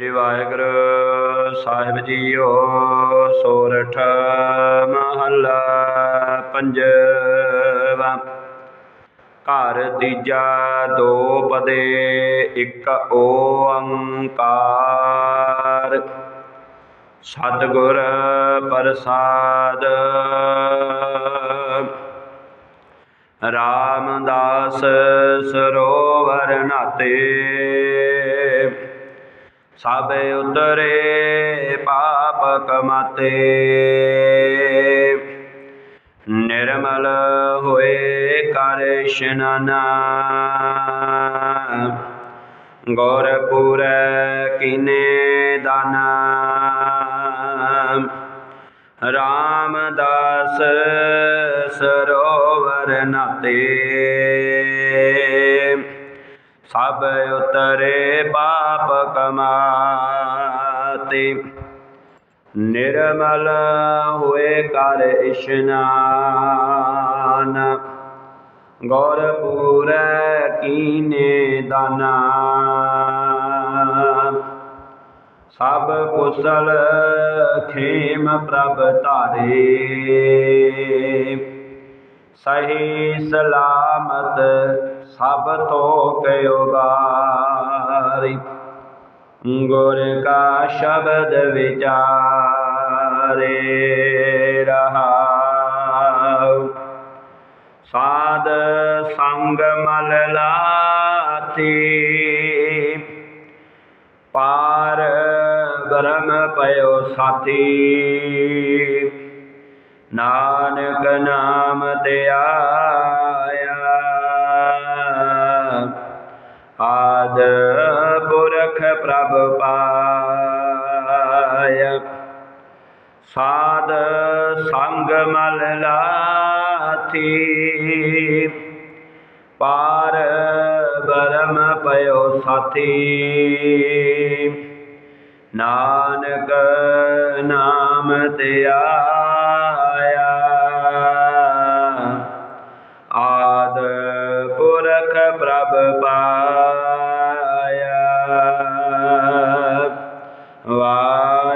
ਸ੍ਰੀ ਵਾਹਿਗੁਰੂ ਸਾਹਿਬ JIO, ਸੋਰਠ ਮਹੱਲਾ ਪੰਜਵਾ। ਘਰ ਤੀਜਾ ਦੋ ਪਦੇ, ਇੱਕ ਓੰਕਾਰ। ਸਤਿਗੁਰ ਪ੍ਰਸਾਦ। ਰਾਮਦਾਸ ਸਰੋਵਰ ਨਾਤੇ। ਸਭ ਉਤਰੇ ਪਾਪ ਕਮਾਤੇ। ਨਿਰਮਲ ਹੋਏ ਕਰ ਇਸ਼ਨਾਨਾ ਗੁਰਪੁਰ ਕੀਨੇ ਦਾਨਾ। ਰਾਮਦਾਸ ਸਰੋਵਰ ਨਾਤੇ। ਸਭ ਉਤਰੇ ਪਾਪ ਕਮਾਤੇ। ਨਿਰਮਲ ਹੋਏ ਕਰ ਇਸ਼ਨਾਨ। ਗੌਰਪੁਰ ਕੀਨੇ ਦਾਨਾ। ਸਭ ਕੁਸਲ ਖੇਮ ਪ੍ਰਭ ਧਾਰੇ। ਸਹੀ ਸਲਾਮਤ ਸਭ ਤੋ ਕਿਉ ਬਾਰੀ ਗੁਰ ਕਾ ਸ਼ਬਦ ਵਿਚਾਰੇ ਰਹਾਉ। ਸਾਧ ਸੰਗ ਮਲ ਲਾਤੀ। ਪਾਰ ਬ੍ਰਹਮ ਪਇਓ ਸਾਥੀ। ਨਾਨਕ ਨਾਮ ਤੇ ਆਇਆ ਆਦ ਪੁਰਖ ਪ੍ਰਭ ਪਾਇਆ। ਸਾਧ ਸੰਗ ਮਲ ਲਾਥੀ। ਪਾਰ ਬਰਮ ਪਇਓ ਸਾਥੀ। ਨਾਨਕ ਨਾਮ ਤੇ ਆਇਆ।